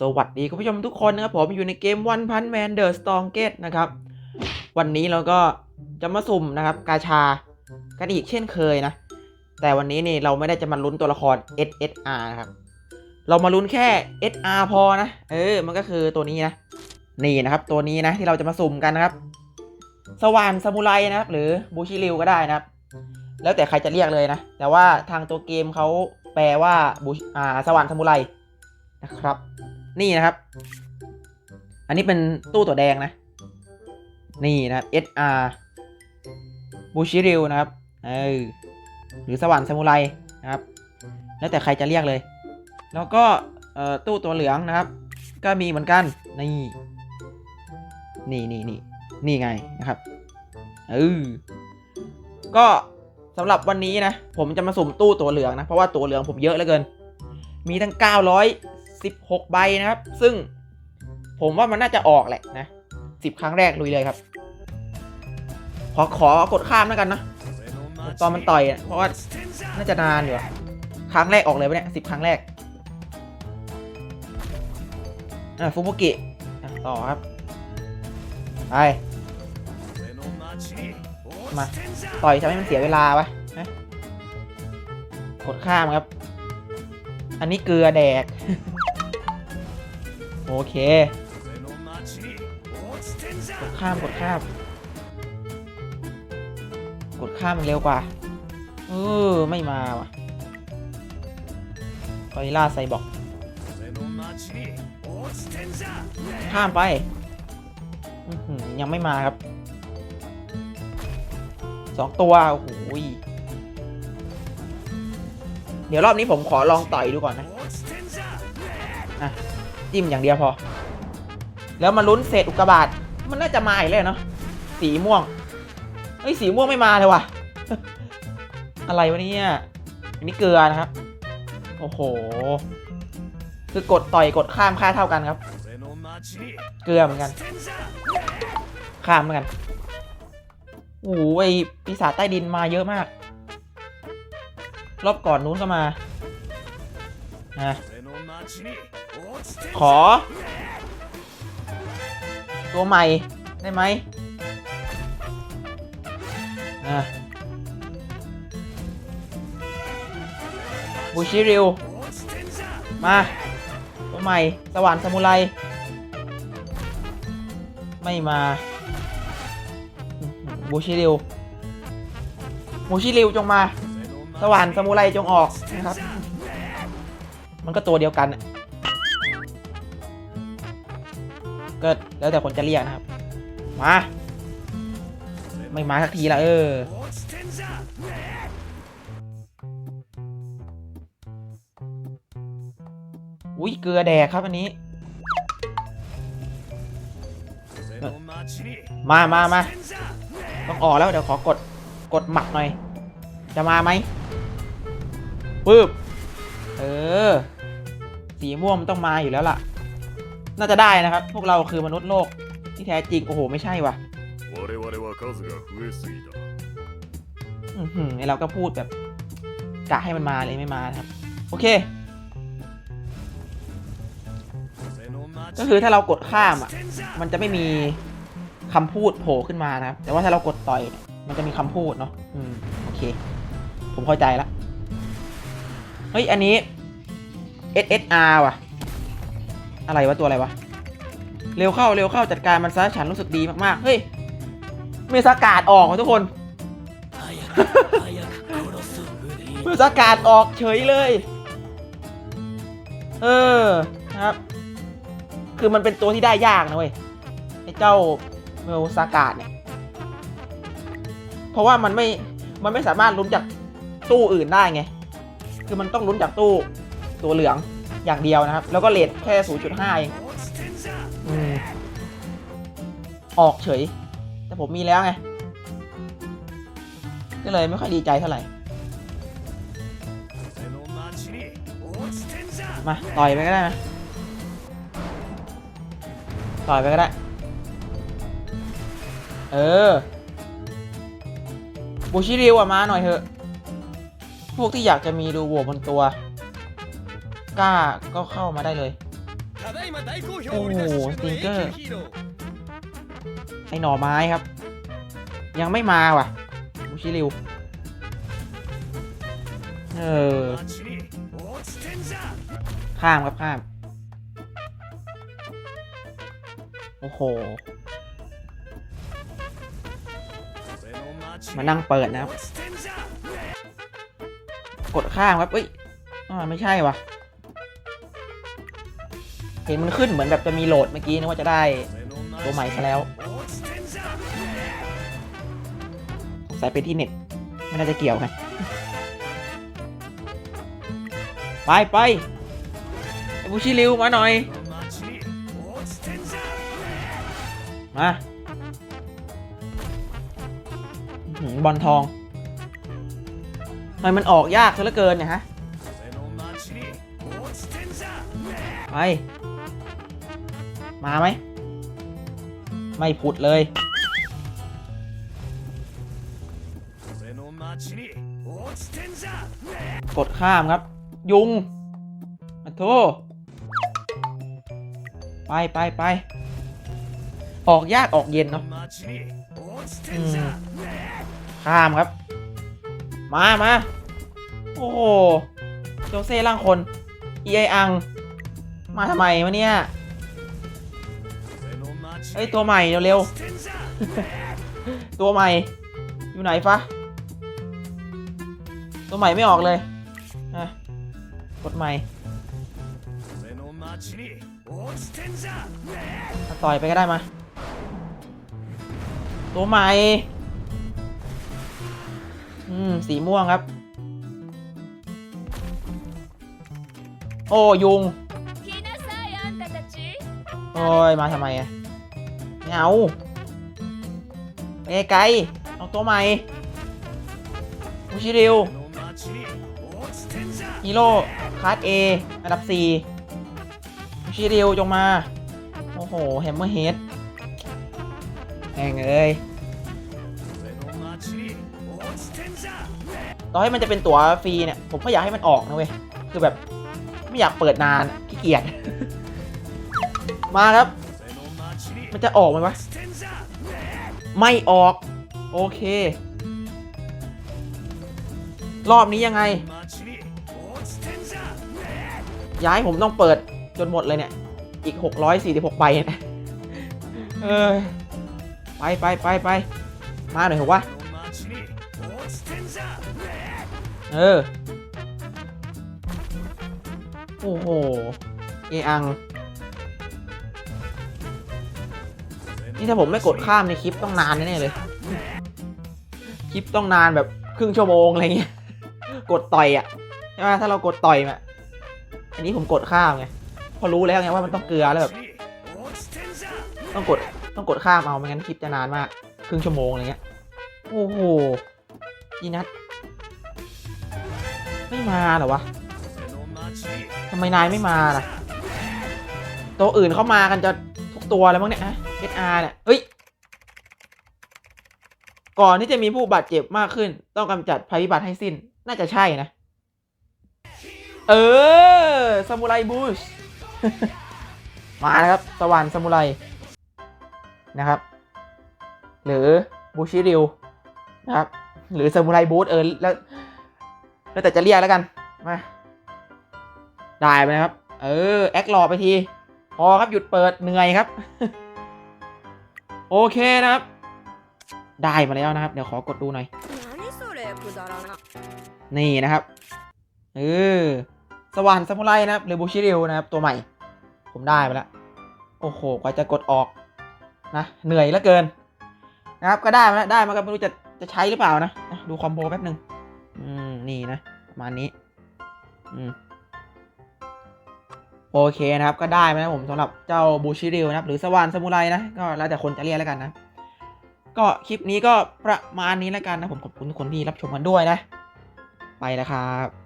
สวัสดีคุณผู้ชมทุกคนนะครับผมอยู่ในเกม One Punch Man The Strongest นะครับ วันนี้เราก็จะมาสุ่มนะครับ กาชากันอีกเช่นเคยนะ แต่วันนี้นี่เราไม่ได้จะมาลุ้นตัวละคร SSR นะครับ เรามาลุ้นแค่ SR พอนะ เออ มันก็คือตัวนี้นะ นี่นะครับ ตัวนี้นะที่เราจะมาสุ่มกันนะครับ สว่านซามูไรนะครับ หรือบูชิริวก็ได้นะครับ แล้วแต่ใครจะเรียกเลยนะ แต่ว่าทางตัวเกมเขาแปลว่าบูอ่าสว่านซามูไรนะครับ นี่นะครับ อันนี้เป็นตู้ตัวแดงนะ นี่นะครับ SR บูชิริวนะครับ เออ หรือสว่านซามูไรนะครับ แล้วแต่ใครจะเรียกเลย แล้วก็ตู้ตัวเหลืองนะครับ ก็มีเหมือนกัน นี่ นี่นี่นี่นี่ไงนะครับ เออ ก็สำหรับวันนี้นะ ผมจะมาสุ่มตู้ตัวเหลืองนะ เพราะว่าตัวเหลืองผมเยอะเหลือเกิน มีทั้ง 16 ใบนะครับ ซึ่งผมว่ามันน่าจะออกแหละนะ 10 ครั้งแรกลุยเลยครับ ขอขอกดข้ามแล้วกันนะตอนมันต่อยอะเพราะว่าน่าจะนานอยู่ครั้งแรกออกเลยปะเนี่ยสิบครั้งแรกอะฟุบุกิอะต่อครับไปมาต่อยทำให้มันเสียเวลาปะฮะกดข้ามครับ อันนี้เกลือแดก โอเค กดข้ามกดข้าม กดข้ามมันเร็วกว่า เออ ไม่มาว่ะกอริล่าไซบอกข้ามไป ยังไม่มาครับ สองตัว โอ้โห เดี๋ยวรอบนี้ผมขอลองต่อยดูก่อนนะ จิ้มอย่างเดียวพอ แล้วมาลุ้นเศษอุกกาบาตมันน่าจะมาอีกแล้วเนาะสีม่วงเฮ้ยสีม่วงไม่มาเลยว่ะ อะไรวะเนี่ยอันนี้เกลือนะครับ โอ้โห คือกดต่อยกดข้ามค่าเท่ากันครับ เกลือเหมือนกัน ข้ามเหมือนกันโอ้โหไอปีศาจใต้ดินมาเยอะมาก รอบก่อนนู้นก็มานะ ขอ ตัวใหม่ ได้ไหมอะบูชิริว มา ตัวใหม่ สว่านซามูไร ไม่มา บูชิริว บูชิริวจงมา สว่านซามูไรจงออกนะครับ มันก็ตัวเดียวกันน่ะ ก็แล้วแต่คนจะเรียกนะครับ มา ไม่มาสักทีละเออ อุ้ยเกลือแดกครับอันนี้ มามามาต้องออกแล้วเดี๋ยวขอกดกดหมัดหน่อย จะมาไหมปึ๊บ เออ สีม่วงมันต้องมาอยู่แล้วล่ะ น่าจะได้นะครับ พวกเราคือมนุษย์โลกที่แท้จริง โอ้โห ไม่ใช่ว่ะอืออเราก็พูดแบบกะให้มันมาเลยไม่มาครับ โอเค ก็คือถ้าเรากดข้ามอะ มันจะไม่มีคำพูดโผล่ขึ้นมานะครับ แต่ว่าถ้าเรากดต่อย มันจะมีคำพูดเนาะ อืม โอเค ผมเข้าใจละ เฮ้ย อันนี้ SSR ว่ะ อะไรวะตัวอะไรวะ เร็วเข้าเร็วเข้าจัดการมันซะฉันรู้สึกดีมากๆ เฮ้ย เมสากาดออกว่ะทุกคนเมื่อสกาดออกเฉยเลย เออนะครับ คือมันเป็นตัวที่ได้ยากนะเว้ยไอ้เจ้าเมลซากาดเนี่ย เพราะว่ามันไม่ มันไม่สามารถลุ้นจากตู้อื่นได้ไง คือมันต้องลุ้นจากตู้ตัวเหลือง อย่างเดียวนะครับ แล้วก็เลทแค่ 0.5เองอออกเฉย แต่ผมมีแล้วไง ก็เลยไม่ค่อยดีใจเท่าไหร่ มา ต่อยไปก็ได้นะต่อยไปก็ได้ เออบูชิริวอะมาหน่อยเถอะ พวกที่อยากจะมีดูโวบนตัว กล้าก็เข้ามาได้เลย โอ้โหสติงเกอร์ ไอหน่อไม้ครับ ยังไม่มาว่ะมูชิริว เออ ข้ามครับข้าม โอ้โห มานั่งเปิดนะครับ กดข้ามครับเอ้ยอ่าไม่ใช่ว่ะ เห็นมันขึ้นเหมือนแบบจะมีโหลดเมื่อกี้นึกว่าจะได้ตัวใหม่ซะแล้วสายเป็นที่เน็ตไม่น่าจะเกี่ยวไงไปไปบูชิริวมาหน่อย มาบอลทองทำไมมันออกยากซะเหลือเกินเนี่ยฮะ ไป มาไหม ไม่ผุดเลย กดข้ามครับ ยุงมาโทไปไปไป ออกยากออกเย็นเนาะข้ามครับ มามาโอ้โหโจเซ่ร่างคน เอไออัง มาทำไมวะเนี่ย เฮ้ยตัวใหม่เร็วๆ ตัวใหม่ อยู่ไหนฟะ ตัวใหม่ไม่ออกเลยนะกดใหม่ต่อยไปก็ได้มา ตัวใหม่ อืม สีม่วงครับ โอ้ยุง โอ้ย มาทำไมอะ ไม่เอาไปไกลเอาตัวใหม่มูชิริวฮีโร่คาร์เออันดับ4มูชิริวจงมา โอ้โหแฮมเมอร์เฮดแหงเลยต่อให้มันจะเป็นตั๋วฟรีเนี่ย ผมก็อยากให้มันออกนะเว้ย คือแบบ ไม่อยากเปิดนานขี้เกียจ มาครับ มันจะออกไหมวะ ไม่ออก โอเค รอบนี้ยังไง ย้ายผมต้องเปิดจนหมดเลยเนี่ย อีก 646ใบนะเออไปไปไปไปมาหน่อยเหรอวะเออ โอ้โห เออัง นี่ถ้าผมไม่กดข้ามในคลิปต้องนานแน่เลย คลิปต้องนานแบบครึ่งชั่วโมงอะไรเงี้ย กดต่อยอะใช่ไหมถ้าเรากดต่อยอะอันนี้ผมกดข้ามไง พอรู้แล้วไงว่ามันต้องเกลือแล้วแบบต้องกดต้องกดข้ามเอาไม่งั้นคลิปจะนานมาก ครึ่งชั่วโมงอะไรเงี้ย โอ้โหยีนัทไม่มาเหรอวะทำไมนายไม่มาล่ะ ตัวอื่นเขามากันจะทุกตัวแล้วมั้งเนี่ยฮะ SR เนี่ยเฮ้ย ก่อนที่จะมีผู้บาดเจ็บมากขึ้น ต้องกำจัดภัยพิบัติให้สิ้น น่าจะใช่นะ เออซามูไรบูชมาแล้วครับ สวรรค์ซามูไรนะครับ หรือบูชิริวนะครับ หรือซามูไรบูชเออแล้วแล้วแต่จะเรียกแล้วกัน มา ได้ไปนะครับ เออ แอคหลอไปที พอครับหยุดเปิดเหนื่อยครับ โอเคนะครับ ได้มาแล้วนะครับ เดี๋ยวขอกดดูหน่อย นี่นะครับ เออ สว่านซามูไรนะครับ หรือบูชิริวนะครับ ตัวใหม่ ผมได้ไปแล้ว โอ้โห กว่าจะกดออกนะ เหนื่อยเหลือเกิน นะครับ ก็ได้มาแล้ว ได้มาก็ไม่รู้จะจะใช้หรือเปล่านะ ดูคอมโบแป๊บหนึ่งอืม นี่นะประมาณนี้ อืม โอเคนะครับก็ได้ไหมนะผมสำหรับเจ้าบูชิริวนะครับหรือสวรรค์ซามูไรนะก็แล้วแต่คนจะเรียกแล้วกันนะ ก็คลิปนี้ก็ประมาณนี้แล้วกันนะผมขอบคุณทุกคนที่รับชมกันด้วยนะ ไปแล้วครับ